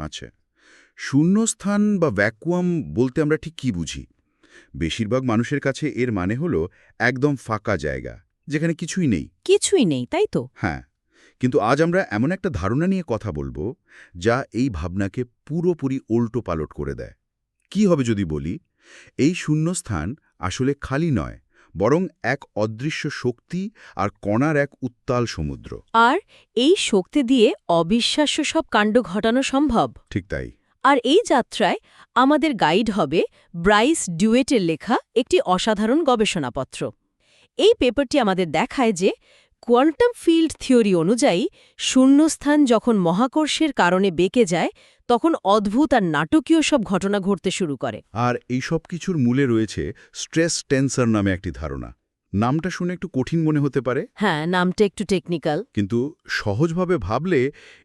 আচ্ছা শূন্যস্থান বা ভ্যাকুয়াম বলতে আমরা ঠিক কি বুঝি? বেশিরভাগ মানুষের কাছে এর মানে হলো একদম ফাঁকা জায়গা যেখানে কিছুই নেই। কিছুই নেই তাই তো? হ্যাঁ কিন্তু আজ আমরা এমন একটা ধারণা নিয়ে কথা বলব যা এই ভাবনাকে পুরোপুরি উল্টো পালট করে দেয়। কি হবে যদি বলি? এই শূন্যস্থান আসলে খালি নয় বরং এক অদৃশ্য শক্তি আর কণার এক উত্তাল সমুদ্র। আর এই শক্তি দিয়ে অবিশ্বাস্য সব কাণ্ড ঘটানো সম্ভব। ঠিক তাই। আর এই যাত্রায় আমাদের গাইড হবে ব্রাইস ডুয়েটের লেখা একটি অসাধারণ গবেষণাপত্র। এই পেপারটি আমাদের দেখায় যে কোয়ান্টাম ফিল্ড থিওরি অনুযায়ী শূন্যস্থান যখন মহাকর্ষের কারণে বেঁকে যায় তখন অদ্ভুত আর নাটকীয় সব ঘটনা ঘটতে শুরু করে। আর এই সব কিছুর মূলে রয়েছে স্ট্রেস টেন্সার নামে একটি ধারণা। নামটা শুনে একটু কঠিন মনে হতে পারে? হ্যাঁ নামটা একটু টেকনিক্যাল কিন্তু সহজভাবে ভাবলে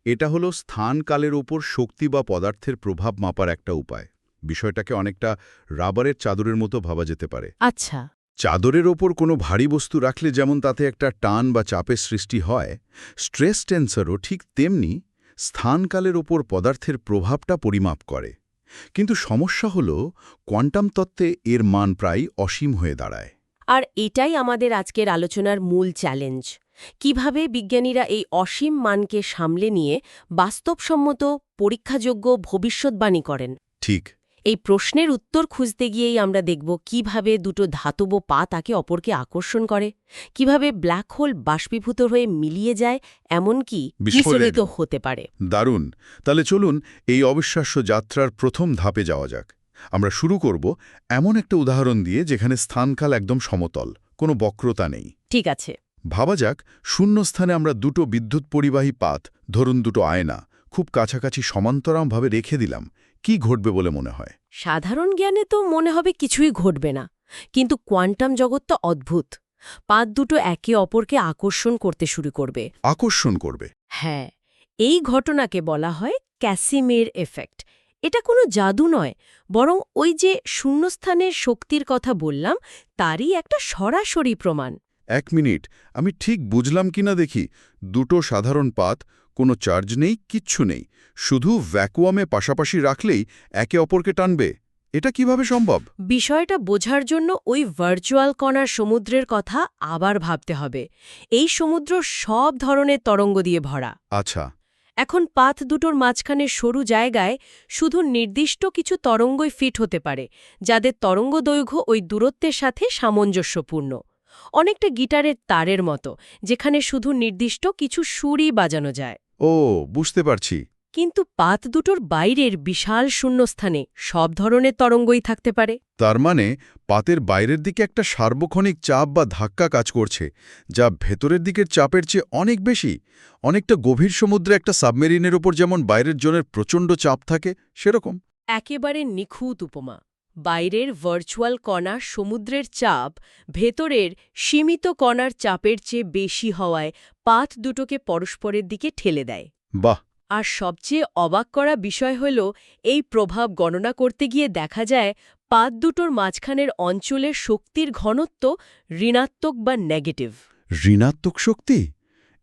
এটা হলো স্থানকালের ওপর শক্তি বা পদার্থের প্রভাব মাপার একটা উপায়। বিষয়টাকে অনেকটা রাবারের চাদরের মতো ভাবা যেতে পারে। আচ্ছা। চাদরের ওপর কোনো ভারী বস্তু রাখলে যেমন তাতে একটা টান বা চাপের সৃষ্টি হয় স্ট্রেস টেন্সারও ঠিক তেমনি স্থানকালের ওপর পদার্থের প্রভাবটা পরিমাপ করে। কিন্তু সমস্যা হল কোয়ান্টাম তত্ত্বে এর মান প্রায় অসীম হয়ে দাঁড়ায়। আর এটাই আমাদের আজকের আলোচনার মূল চ্যালেঞ্জ। কীভাবে বিজ্ঞানীরা এই অসীম মানকে সামলে নিয়ে বাস্তবসম্মত পরীক্ষাযোগ্য ভবিষ্যৎবাণী করেন? ঠিক। এই প্রশ্নের উত্তর খুঁজতে গিয়েই আমরা দেখব কীভাবে দুটো ধাতব পা তাকে অপরকে আকর্ষণ করে কীভাবে ব্ল্যাক হোল বাষ্পীভূত হয়ে মিলিয়ে যায় এমনকি বিস্ফোরণ। বিচলিত হতে পারে। দারুণ। তাহলে চলুন এই অবিশ্বাস্য যাত্রার প্রথম ধাপে যাওয়া যাক। আমরা শুরু করব এমন একটা উদাহরণ দিয়ে যেখানে স্থানকাল একদম সমতল কোনো বক্রতা নেই। ঠিক আছে। ভাবা যাক শূন্যস্থানে আমরা দুটো বিদ্যুৎ পরিবাহী পাত ধরুন দুটো আয়না খুব কাছাকাছি সমান্তরামভাবে রেখে দিলাম কি ঘটবে বলে মনে হয়? সাধারণ জ্ঞানে তো মনে হবে কিছুই ঘটবে না। কিন্তু কোয়ান্টাম জগৎ তো অদ্ভুত। পাত দুটো একে অপরকে আকর্ষণ করতে শুরু করবে। আকর্ষণ করবে? হ্যাঁ এই ঘটনাকে বলা হয় ক্যাসিমের এফেক্ট। এটা কোনো জাদু নয় বরং ওই যে শূন্যস্থানের শক্তির কথা বললাম তারই একটা সরাসরি প্রমাণ। এক মিনিট আমি ঠিক বুঝলাম কিনা দেখি দুটো সাধারণ পাত কোনো চার্জ নেই কিচ্ছু নেই। শুধু ভ্যাকুয়ামে পাশাপাশি রাখলেই একে অপরকে টানবে। এটা কীভাবে সম্ভব? বিষয়টা বোঝার জন্য ওই ভার্চুয়াল কণার সমুদ্রের কথা আবার ভাবতে হবে। এই সমুদ্র সব ধরনের তরঙ্গ দিয়ে ভরা। আচ্ছা। এখন পাথ দুটোর মাঝখানে সরু জায়গায় শুধু নির্দিষ্ট কিছু তরঙ্গই ফিট হতে পারে যাদের তরঙ্গ দৈর্ঘ্য ওই দূরত্বের সাথে সামঞ্জস্যপূর্ণ। অনেকটা গিটারের তারের মতো যেখানে শুধু নির্দিষ্ট কিছু সুরই বাজানো যায়। ও বুঝতে পারছি। কিন্তু পাত দুটোর বাইরের বিশাল শূন্যস্থানে সব ধরনের তরঙ্গই থাকতে পারে। তার মানে পাতের বাইরের দিকে একটা সার্বক্ষণিক চাপ বা ধাক্কা কাজ করছে যা ভেতরের দিকের চাপের চেয়ে অনেক বেশি। অনেকটা গভীর সমুদ্রে একটা সাবমেরিনের ওপর যেমন বাইরের জনের প্রচণ্ড চাপ থাকে সেরকম। একেবারে নিখুঁত উপমা। বাইরের ভার্চুয়াল কণা সমুদ্রের চাপ ভেতরের সীমিত কণার চাপের চেয়ে বেশি হওয়ায় পাত দুটোকে পরস্পরের দিকে ঠেলে দেয়। বাহ! আর সবচেয়ে অবাক করা বিষয় হল এই প্রভাব গণনা করতে গিয়ে দেখা যায় পাত দুটোর মাঝখানের অঞ্চলের শক্তির ঘনত্ব ঋণাত্মক বা নেগেটিভ। ঋণাত্মক শক্তি?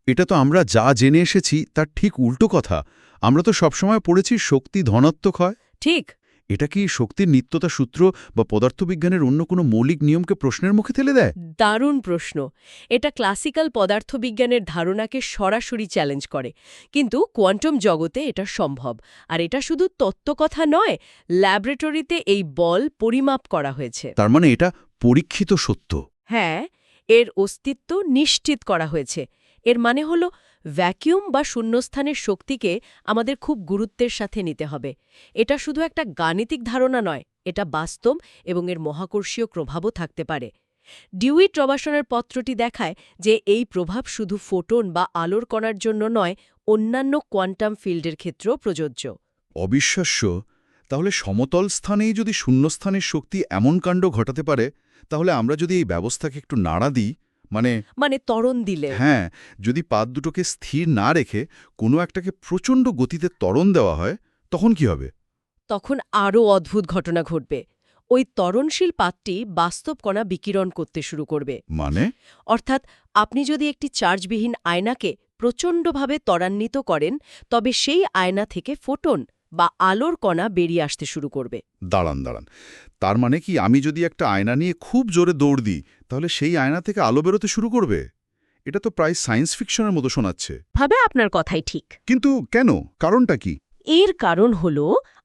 এটা তো আমরা যা জেনে এসেছি তার ঠিক উল্টো কথা। আমরা তো সবসময় পড়েছি শক্তি ধনাত্মক হয়। ঠিক। এটা কি শক্তির নিত্যতা সূত্র বা পদার্থবিজ্ঞানের অন্য কোনো মৌলিক নিয়মকে প্রশ্নের মুখে ঠেলে দেয়? দারুণ প্রশ্ন। এটা ক্লাসিক্যাল পদার্থবিজ্ঞানের ধারণাকে সরাসরি চ্যালেঞ্জ করে। কিন্তু কোয়ান্টাম জগতে এটা সম্ভব। আর এটা শুধু তত্ত্বকথা নয় ল্যাবরেটরিতে এই বল পরিমাপ করা হয়েছে। তার মানে এটা পরীক্ষিত সত্য। হ্যাঁ এর অস্তিত্ব নিশ্চিত করা হয়েছে। এর মানে হল ভ্যাকিউম বা শূন্যস্থানের শক্তিকে আমাদের খুব গুরুত্বের সাথে নিতে হবে। এটা শুধু একটা গাণিতিক ধারণা নয়, এটা বাস্তব এবং এর মহাকর্ষীয় প্রভাবও থাকতে পারে। ডিউইট রবাসনের পত্রটি দেখায় যে এই প্রভাব শুধু ফোটন বা আলোর কণার জন্য নয়, অন্যান্য কোয়ান্টাম ফিল্ডের ক্ষেত্রেও প্রযোজ্য। অবিশ্বাস্য! তাহলে সমতল স্থানেই যদি শূন্যস্থানের শক্তি এমন কাণ্ড ঘটাতে পারে, তাহলে আমরা যদি এই ব্যবস্থাকে একটু নাড়া দিই মানে মানে ত্বরণ দিলে। হ্যাঁ যদি পাত দুটোকে স্থির না রেখে কোনো একটাকে প্রচণ্ড গতিতে ত্বরণ দেওয়া হয় তখন কি হবে? তখন আরও অদ্ভুত ঘটনা ঘটবে। ওই তরণশীল পাতটি বাস্তব কণা বিকিরণ করতে শুরু করবে। মানে? অর্থাৎ আপনি যদি একটি চার্জবিহীন আয়নাকে প্রচণ্ডভাবে ত্বরান্বিত করেন তবে সেই আয়না থেকে ফোটন বা আলোর কণা বেরিয়ে আসতে শুরু করবে। দাঁড়ান দাঁড়ান। তার মানে কি আমি যদি একটা আয়না নিয়ে খুব জোরে দৌড় দিই তাহলে সেই আয়না থেকে আলো বেরোতে শুরু করবে? এটা তো প্রায় সায়েন্স ফিকশনের মতো শোনাচ্ছে। ভাবে আপনার কথাই ঠিক। কিন্তু কেন? কারণটা কি? এর কারণ হল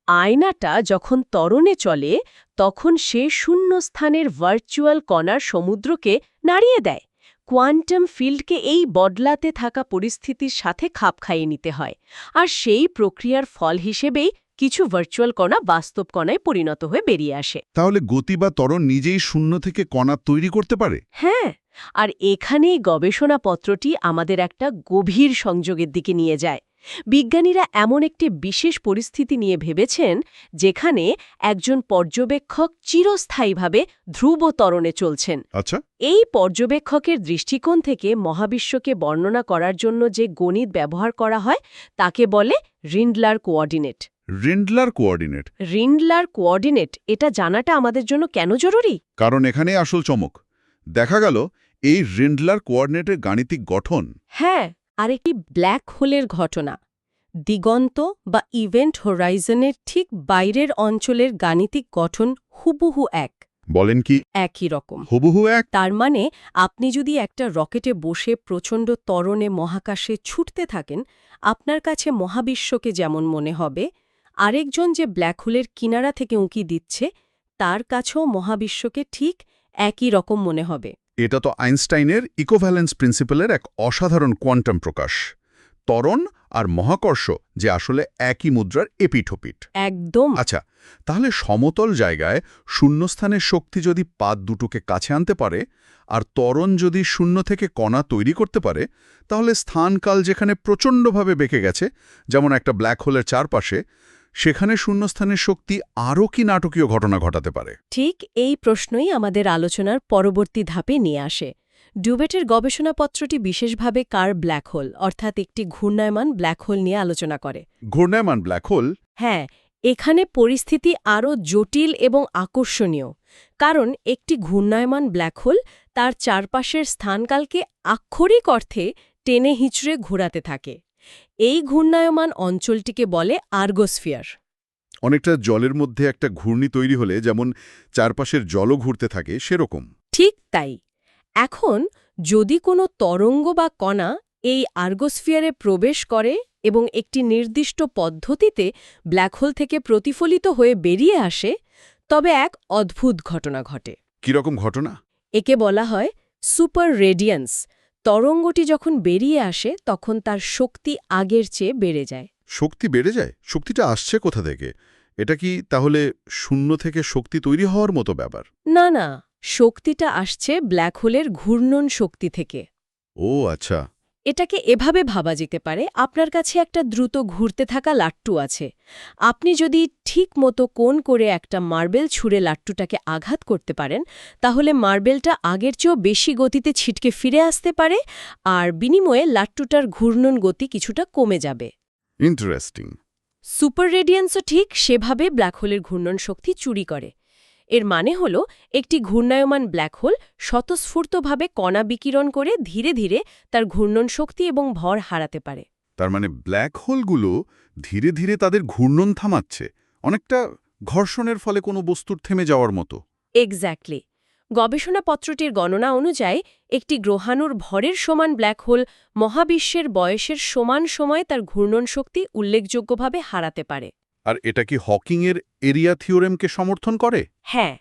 আয়নাটা যখন ত্বরণে চলে তখন সে শূন্য স্থানের ভার্চুয়াল কণার সমুদ্রকে নাড়িয়ে দেয়। কোয়ান্টাম ফিল্ডকে এই বদলাতে থাকা পরিস্থিতির সাথে খাপ খাইয়ে নিতে হয়। আর সেই প্রক্রিয়ার ফল হিসেবেই কিছু ভার্চুয়াল কণা বাস্তব কণায় পরিণত হয়ে বেরিয়ে আসে। তাহলে গতি বা ত্বরণ নিজেই শূন্য থেকে কণা তৈরি করতে পারে? হ্যাঁ আর এখানেই গবেষণাপত্রটি আমাদের একটা গভীর সংযোগের দিকে নিয়ে যায়। বিজ্ঞানীরা এমন একটি বিশেষ পরিস্থিতি নিয়ে ভেবেছেন যেখানে একজন পর্যবেক্ষক চিরস্থায়ীভাবে ধ্রুব ত্বরণে চলছেন। আচ্ছা। এই পর্যবেক্ষকের দৃষ্টিকোণ থেকে মহাবিশ্বকে বর্ণনা করার জন্য যে গণিত ব্যবহার করা হয় তাকে বলে Rindler coordinate. Rindler coordinate Rindler coordinate এটা জানাটা আমাদের জন্য কেন জরুরি? কারণ এখানে আসল চমক। দেখা গেল এই রিন্ডলার কোঅর্ডিনেটের গাণিতিক গঠন। হ্যাঁ আর একটি ব্ল্যাক হোলের ঘটনা। দিগন্ত বা ইভেন্ট হোরাইজনের ঠিক বাইরের অঞ্চলের গাণিতিক গঠন হুবহু এক। বলেন কি? একই রকম। হুবহু এক? তার মানে আপনি যদি একটা রকেটে বসে প্রচণ্ড ত্বরণে মহাকাশে ছুটতে থাকেন আপনার কাছে মহাবিশ্বকে যেমন মনে হবে আরেকজন যে ব্ল্যাক হোলের কিনারা থেকে উঁকি দিচ্ছে তার কাছেও মহাবিশ্বকে ঠিক একই রকম মনে হবে। এটা তো আইনস্টাইনের ইকোভ্যালেন্স প্রিন্সিপালের এক অসাধারণ কোয়ান্টাম প্রকাশ। ত্বরণ আর মহাকর্ষ যে আসলে একই মুদ্রার এপিঠোপিট একদম। আচ্ছা তাহলে সমতল জায়গায় শূন্যস্থানের শক্তি যদি পাত দুটোকে কাছে আনতে পারে আর ত্বরণ যদি শূন্য থেকে কণা তৈরি করতে পারে তাহলে স্থানকাল যেখানে প্রচণ্ডভাবে বেঁকে গেছে যেমন একটা ব্ল্যাক হোলের চারপাশে সেখানে শূন্যস্থানের শক্তি আরও কি নাটকীয় ঘটনা ঘটাতে পারে? ঠিক এই প্রশ্নই আমাদের আলোচনার পরবর্তী ধাপে নিয়ে আসে। ডুবেটের গবেষণাপত্রটি বিশেষভাবে কার ব্ল্যাক হোল অর্থাৎ একটি ঘূর্ণায়মান ব্ল্যাক হোল নিয়ে আলোচনা করে। ঘূর্ণায়মান ব্ল্যাক হোল? হ্যাঁ এখানে পরিস্থিতি আরও জটিল এবং আকর্ষণীয় কারণ একটি ঘূর্ণায়মান ব্ল্যাক হোল তার চারপাশের স্থানকালকে আক্ষরিক অর্থে টেনে হিঁচড়ে ঘোরাতে থাকে। এই ঘূর্ণায়মান অঞ্চলটিকে বলে আর্গোস্ফিয়ার। অনেকটা জলের মধ্যে একটা ঘূর্ণি তৈরি হলে যেমন চারপাশের জলও ঘুরতে থাকে সেরকম। ঠিক তাই। এখন যদি কোনো তরঙ্গ বা কণা এই আর্গোস্ফিয়ারে প্রবেশ করে এবং একটি নির্দিষ্ট পদ্ধতিতে ব্ল্যাক হোল থেকে প্রতিফলিত হয়ে বেরিয়ে আসে তবে এক অদ্ভুত ঘটনা ঘটে। কীরকম ঘটনা? একে বলা হয় সুপার রেডিয়ান্স তরঙ্গটি যখন বেরিয়ে আসে তখন তার শক্তি আগের চেয়ে বেড়ে যায়। শক্তি বেড়ে যায়? শক্তিটা আসছে কোথা থেকে? এটা কি তাহলে শূন্য থেকে শক্তি তৈরি হওয়ার মতো ব্যাপার? না না শক্তিটা আসছে ব্ল্যাক হোলের ঘূর্ণন শক্তি থেকে। ও আচ্ছা। এটাকে এভাবে ভাবা যেতে পারে আপনার কাছে একটা দ্রুত ঘুরতে থাকা লাট্টু আছে। আপনি যদি ঠিক মতো কোণ করে একটা মার্বেল ছুঁড়ে লাট্টুটাকে আঘাত করতে পারেন তাহলে মার্বেলটা আগের চেয়েও বেশি গতিতে ছিটকে ফিরে আসতে পারে আর বিনিময়ে লাট্টুটার ঘূর্ণন গতি কিছুটা কমে যাবে। ইন্টারেস্টিং সুপার রেডিয়ান্সও ঠিক সেভাবে ব্ল্যাক হোলের ঘূর্ণন শক্তি চুরি করে। এর মানে হল একটি ঘূর্ণায়মান ব্ল্যাক হোল স্বতঃস্ফূর্তভাবে কণা বিকিরণ করে ধীরে ধীরে তার ঘূর্ণন শক্তি এবং ভর হারাতে পারে। তার মানে ব্ল্যাক হোলগুলো ধীরে ধীরে তাদের ঘূর্ণন থামাচ্ছে অনেকটা ঘর্ষণের ফলে কোনো বস্তুর থেমে যাওয়ার মতো। এক্স্যাক্টলি গবেষণাপত্রটির গণনা অনুযায়ী একটি গ্রহাণুর ভরের সমান ব্ল্যাক হোল মহাবিশ্বের বয়সের সমান সময়ে তার ঘূর্ণন শক্তি উল্লেখযোগ্যভাবে হারাতে পারে। আর এটা কি হকিংয়ের এরিয়া থিওরেমকে সমর্থন করে? হ্যাঁ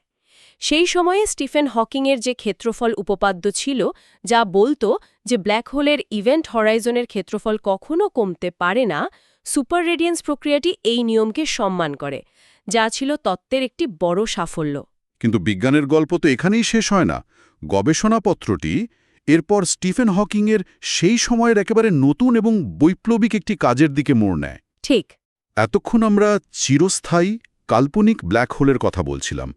সেই সময়ে স্টিফেন হকিংয়ের যে ক্ষেত্রফল উপপাদ্য ছিল যা বলতো যে ব্ল্যাক হোলের ইভেন্ট হরাইজনের ক্ষেত্রফল কখনো কমতে পারে না সুপার রেডিয়েন্স প্রক্রিয়াটি এই নিয়মকে সম্মান করে যা ছিল তত্ত্বের একটি বড় সাফল্য। কিন্তু বিজ্ঞানের গল্প তো এখানেই শেষ হয় না। গবেষণাপত্রটি এরপর স্টিফেন হকিংয়ের সেই সময়ের একেবারে নতুন এবং বৈপ্লবিক একটি কাজের দিকে মোড় নেয়। ঠিক। এতক্ষণ আমরা চিরস্থায়ী কাল্পনিক ব্ল্যাক হোলের কথা বলছিলাম।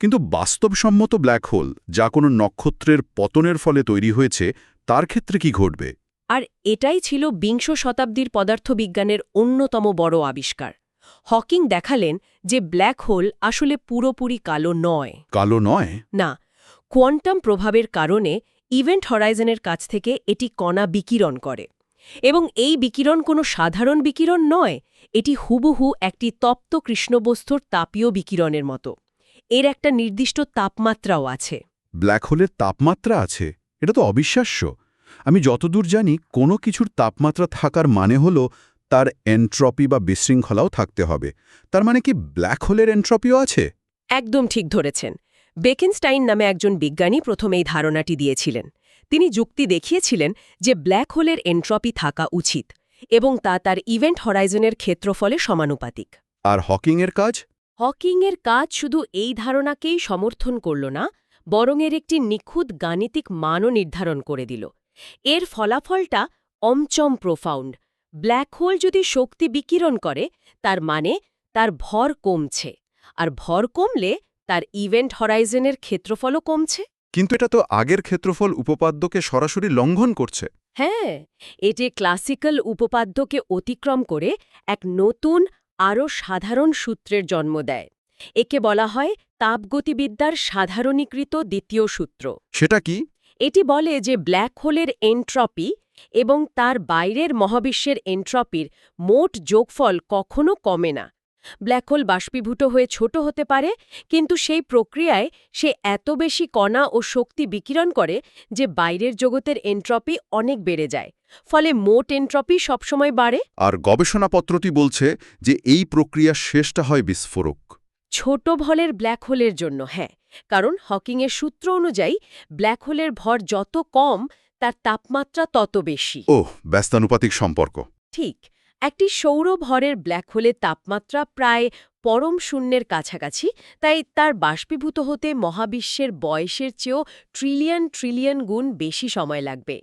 কিন্তু বাস্তবসম্মত ব্ল্যাক হোল যা কোনো নক্ষত্রের পতনের ফলে তৈরি হয়েছে তার ক্ষেত্রে কি ঘটবে? আর এটাই ছিল বিংশ শতাব্দীর পদার্থবিজ্ঞানের অন্যতম বড় আবিষ্কার। হকিং দেখালেন যে ব্ল্যাক হোল আসলে পুরোপুরি কালো নয়। কালো নয়? না কোয়ান্টাম প্রভাবের কারণে ইভেন্ট হরাইজনের কাছ থেকে এটি কণা বিকিরণ করে। এবং এই বিকিরণ কোনো সাধারণ বিকিরণ নয় এটি হুবহু একটি তপ্ত কৃষ্ণবস্তুর তাপীয় বিকিরণের মতো। এর একটা নির্দিষ্ট তাপমাত্রাও আছে। ব্ল্যাক হোলের তাপমাত্রা আছে? এটা তো অবিশ্বাস্য। আমি যতদূর জানি কোনো কিছুর তাপমাত্রা থাকার মানে হলো তার এন্ট্রপি বা বিশৃঙ্খলাও থাকতে হবে। তার মানে কি ব্ল্যাক হোলের এন্ট্রপিও আছে? একদম ঠিক ধরেছেন। বেকেনস্টাইন নামে একজন বিজ্ঞানী প্রথম এই ধারণাটি দিয়েছিলেন। তিনি যুক্তি দেখিয়েছিলেন যে ব্ল্যাক হোলের এন্ট্রপি থাকা উচিত এবং তা তার ইভেন্ট হরাইজনের ক্ষেত্রফলে সমানুপাতিক। আর হকিংয়ের কাজ? হকিংয়ের কাজ শুধু এই ধারণাকেই সমর্থন করল না বরং এর একটি নিখুঁত গাণিতিক মানও নির্ধারণ করে দিল। এর ফলাফলটা অমচম প্রোফাউন্ড। ব্ল্যাক হোল যদি শক্তি বিকিরণ করে তার মানে তার ভর কমছে। আর ভর কমলে তার ইভেন্ট হরাইজনের ক্ষেত্রফলও কমছে। কিন্তু এটা তো আগের ক্ষেত্রফল উপপাদ্যকে সরাসরি লঙ্ঘন করছে। হ্যাঁ এটি ক্লাসিক্যাল উপপাদ্যকে অতিক্রম করে এক নতুন আরও সাধারণ সূত্রের জন্ম দেয়। একে বলা হয় তাপগতিবিদ্যার সাধারণীকৃত দ্বিতীয় সূত্র। সেটা কি? এটি বলে যে ব্ল্যাক হোলের এন্ট্রপি এবং তার বাইরের মহাবিশ্বের এন্ট্রপির মোট যোগফল কখনো কমে না। ব্ল্যাক হোল বাষ্পীভূত হয়ে ছোট হতে পারে কিন্তু সেই প্রক্রিয়ায় সে এত বেশি কণা ও শক্তি বিকিরণ করে যে বাইরের জগতের এন্ট্রপি অনেক বেড়ে যায় ফলে মোট এন্ট্রপি সবসময় বাড়ে। আর গবেষণাপত্রটি বলছে যে এই প্রক্রিয়ার শেষটা হয় বিস্ফোরক। ছোট ভলের ব্ল্যাক হোলের জন্য হ্যাঁ কারণ হকিংয়ের সূত্র অনুযায়ী ব্ল্যাক হোলের ভর যত কম তার তাপমাত্রা তত বেশি। ওহ ব্যস্তানুপাতিক সম্পর্ক। ঠিক একটি সৌর ভরের ব্ল্যাক হোলের তাপমাত্রা প্রায় পরম শূন্যের কাছাকাছি তাই তার বাষ্পীভূত হতে মহাবিশ্বের বয়সের চেয়েও ট্রিলিয়ন ট্রিলিয়ন গুণ বেশি সময় লাগবে।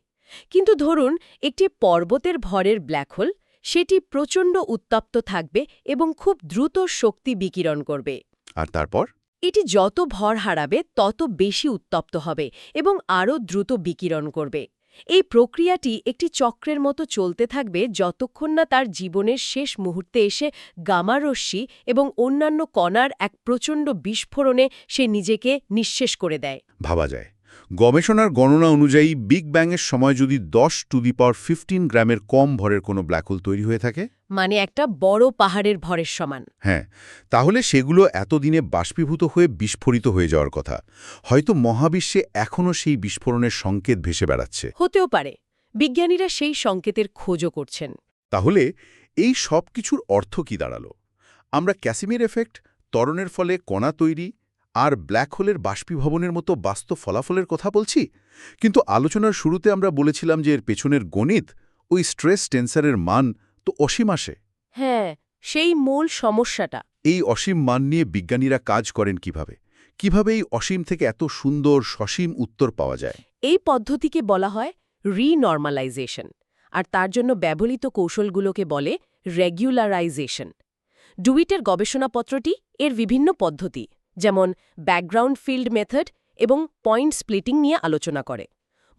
কিন্তু ধরুন একটি পর্বতের ভরের ব্ল্যাক হোল সেটি প্রচণ্ড উত্তপ্ত থাকবে এবং খুব দ্রুত শক্তি বিকিরণ করবে। আর তারপর? এটি যত ভর হারাবে তত বেশি উত্তপ্ত হবে এবং আরও দ্রুত বিকিরণ করবে। এই প্রক্রিয়াটি একটি চক্রের মতো চলতে থাকবে যতক্ষণ না তার জীবনের শেষ মুহূর্তে এসে গামারশ্মি এবং অন্যান্য কণার এক প্রচণ্ড বিস্ফোরণে সে নিজেকে নিঃশেষ করে দেয়। ভাবা যায়। গবেষণার গণনা অনুযায়ী বিগ ব্যাংয়ের সময় যদি দশ টু দি পাওয়ার ফিফটিন গ্রামের কম ভরের কোনো ব্ল্যাক হোল তৈরি হয়ে থাকে? মানে একটা বড় পাহাড়ের ভরের সমান। হ্যাঁ তাহলে সেগুলো এতদিনে বাষ্পীভূত হয়ে বিস্ফোরিত হয়ে যাওয়ার কথা। হয়তো মহাবিশ্বে এখনও সেই বিস্ফোরণের সংকেত ভেসে বেড়াচ্ছে। হতেও পারে। বিজ্ঞানীরা সেই সংকেতের খোঁজও করছেন। তাহলে এই সব কিছুর অর্থ কি দাঁড়াল? আমরা ক্যাসিমির এফেক্ট ত্বরণের ফলে কণা তৈরি আর ব্ল্যাক হোলের বাষ্পীভবনের মতো বাস্তব ফলাফলের কথা বলছি? কিন্তু আলোচনার শুরুতে আমরা বলেছিলাম যে এর পেছনের গণিত ওই স্ট্রেস টেন্সারের মান তো অসীম আসে। হ্যাঁ সেই মূল সমস্যাটা। এই অসীম মান নিয়ে বিজ্ঞানীরা কাজ করেন কীভাবে? কীভাবে এই অসীম থেকে এত সুন্দর সসীম উত্তর পাওয়া যায়? এই পদ্ধতিকে বলা হয় রিনর্মালাইজেশন আর তার জন্য ব্যবহৃত কৌশলগুলোকে বলে রেগুলারাইজেশন। ডুইটের গবেষণাপত্রটি এর বিভিন্ন পদ্ধতি। যেমন ব্যাকগ্রাউন্ড ফিল্ড মেথড এবং পয়েন্ট স্প্লিটিং নিয়ে আলোচনা করে।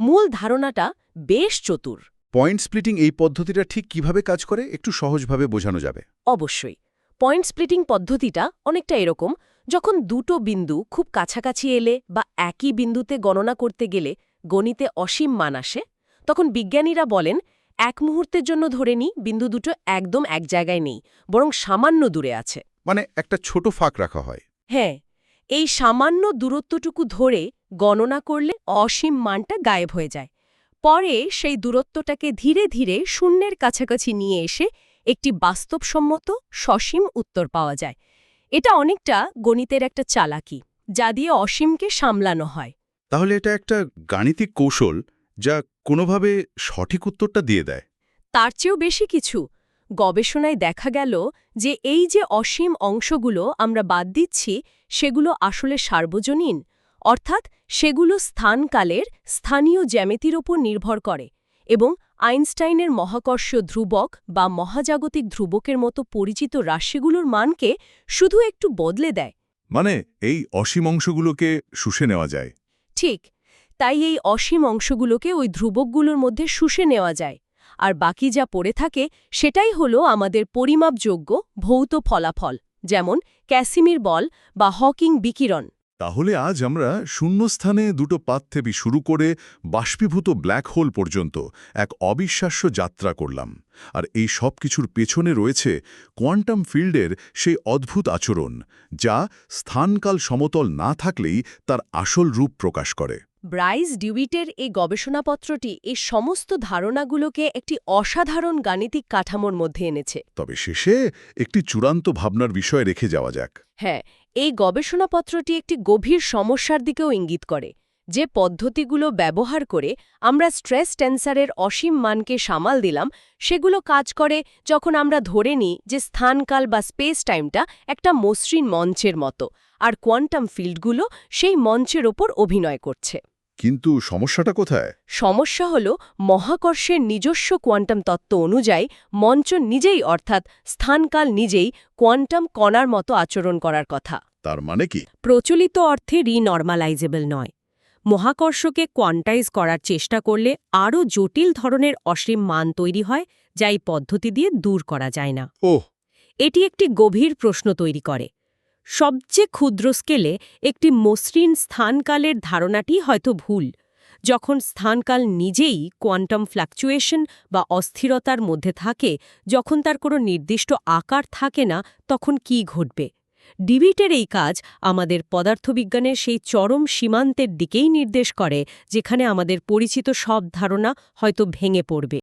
মূল ধারণাটা বেশ চতুর। পয়েন্ট স্প্লিটিং এই পদ্ধতিটা ঠিক কীভাবে কাজ করে একটু সহজভাবে বোঝানো যাবে। অবশ্যই। পয়েন্ট স্প্লিটিং পদ্ধতিটা অনেকটা এরকম যখন দুটো বিন্দু খুব কাছাকাছি এলে বা একই বিন্দুতে গণনা করতে গেলে গণিতে অসীম মান আসে তখন বিজ্ঞানীরা বলেন এক মুহূর্তের জন্য ধরে নিই বিন্দু দুটো একদম এক জায়গায় নেই বরং সামান্য দূরে আছে। মানে একটা ছোট ফাঁক রাখা হয়। হ্যাঁ এই সামান্য দূরত্বটুকু ধরে গণনা করলে অসীম মানটা গায়েব হয়ে যায়। পরে সেই দূরত্বটাকে ধীরে ধীরে শূন্যের কাছাকাছি নিয়ে এসে একটি বাস্তবসম্মত সসীম উত্তর পাওয়া যায়। এটা অনেকটা গণিতের একটা চালাকি যা দিয়ে অসীমকে সামলানো হয়। তাহলে এটা একটা গাণিতিক কৌশল যা কোনোভাবে সঠিক উত্তরটা দিয়ে দেয়। তার চেয়েও বেশি কিছু গবেষণায় দেখা গেল যে এই যে অসীম অংশগুলো আমরা বাদ দিচ্ছি সেগুলো আসলে সার্বজনীন অর্থাৎ সেগুলো স্থানকালের স্থানীয় জ্যামিতির ওপর নির্ভর করে এবং আইনস্টাইনের মহাকর্ষ ধ্রুবক বা মহাজাগতিক ধ্রুবকের মতো পরিচিত রাশিগুলোর মানকে শুধু একটু বদলে দেয়। মানে এই অসীম অংশগুলোকে শুষে নেওয়া যায়। ঠিক তাই এই অসীম অংশগুলোকে ওই ধ্রুবকগুলোর মধ্যে শুষে নেওয়া যায়। আর বাকি যা পড়ে থাকে সেটাই হলো আমাদের পরিমাপযোগ্য ভৌত ফলাফল, যেমন ক্যাসিমির বল বা হকিং বিকিরণ। তাহলে আজ আমরা শূন্যস্থানে দুটো পাত থেকে শুরু করে বাষ্পীভূত ব্ল্যাক হোল পর্যন্ত এক অবিশ্বাস্য যাত্রা করলাম। আর এই সব কিছুর পেছনে রয়েছে কোয়ান্টাম ফিল্ডের সেই অদ্ভুত আচরণ, যা স্থানকাল সমতল না থাকলেই তার আসল রূপ প্রকাশ করে। ব্রাইস ডিউইটের এই গবেষণাপত্রটি এই সমস্ত ধারণাগুলোকে একটি অসাধারণ গাণিতিক কাঠামোর মধ্যে এনেছে। তবে শেষে একটি চূড়ান্ত ভাবনার বিষয় রেখে যাওয়া যাক। হ্যাঁ এই গবেষণাপত্রটি একটি গভীর সমস্যার দিকেও ইঙ্গিত করে যে পদ্ধতিগুলো ব্যবহার করে আমরা স্ট্রেস টেন্সারের অসীম মানকে সামাল দিলাম সেগুলো কাজ করে যখন আমরা ধরে নিই যে স্থানকাল বা স্পেস টাইমটা একটা মসৃণ মঞ্চের মতো আর কোয়ান্টাম ফিল্ডগুলো সেই মঞ্চের ওপর অভিনয় করছে। কিন্তু সমস্যাটা কোথায়? সমস্যা হল মহাকর্ষের নিজস্ব কোয়ান্টাম তত্ত্ব অনুযায়ী মঞ্চ নিজেই অর্থাৎ স্থানকাল নিজেই কোয়ান্টাম কণার মতো আচরণ করার কথা। তার মানে কি? প্রচলিত অর্থে রিনর্মালাইজেবল নয়। মহাকর্ষকে কোয়ান্টাইজ করার চেষ্টা করলে আরও জটিল ধরনের অসীম মান তৈরি হয় যা এই পদ্ধতি দিয়ে দূর করা যায় না। ওহ! এটি একটি গভীর প্রশ্ন তৈরি করে। সবচেয়ে ক্ষুদ্র স্কেলে একটি মসৃণ স্থানকালের ধারণাটি হয়তো ভুল। যখন স্থানকাল নিজেই কোয়ান্টাম ফ্ল্যাকচুয়েশন বা অস্থিরতার মধ্যে থাকে, যখন তার কোনো নির্দিষ্ট আকার থাকে না, তখন কি ঘটবে? ডিবিটের এই কাজ আমাদের পদার্থবিজ্ঞানের সেই চরম সীমান্তের দিকেই নির্দেশ করে, যেখানে আমাদের পরিচিত সব ধারণা হয়তো ভেঙে পড়বে।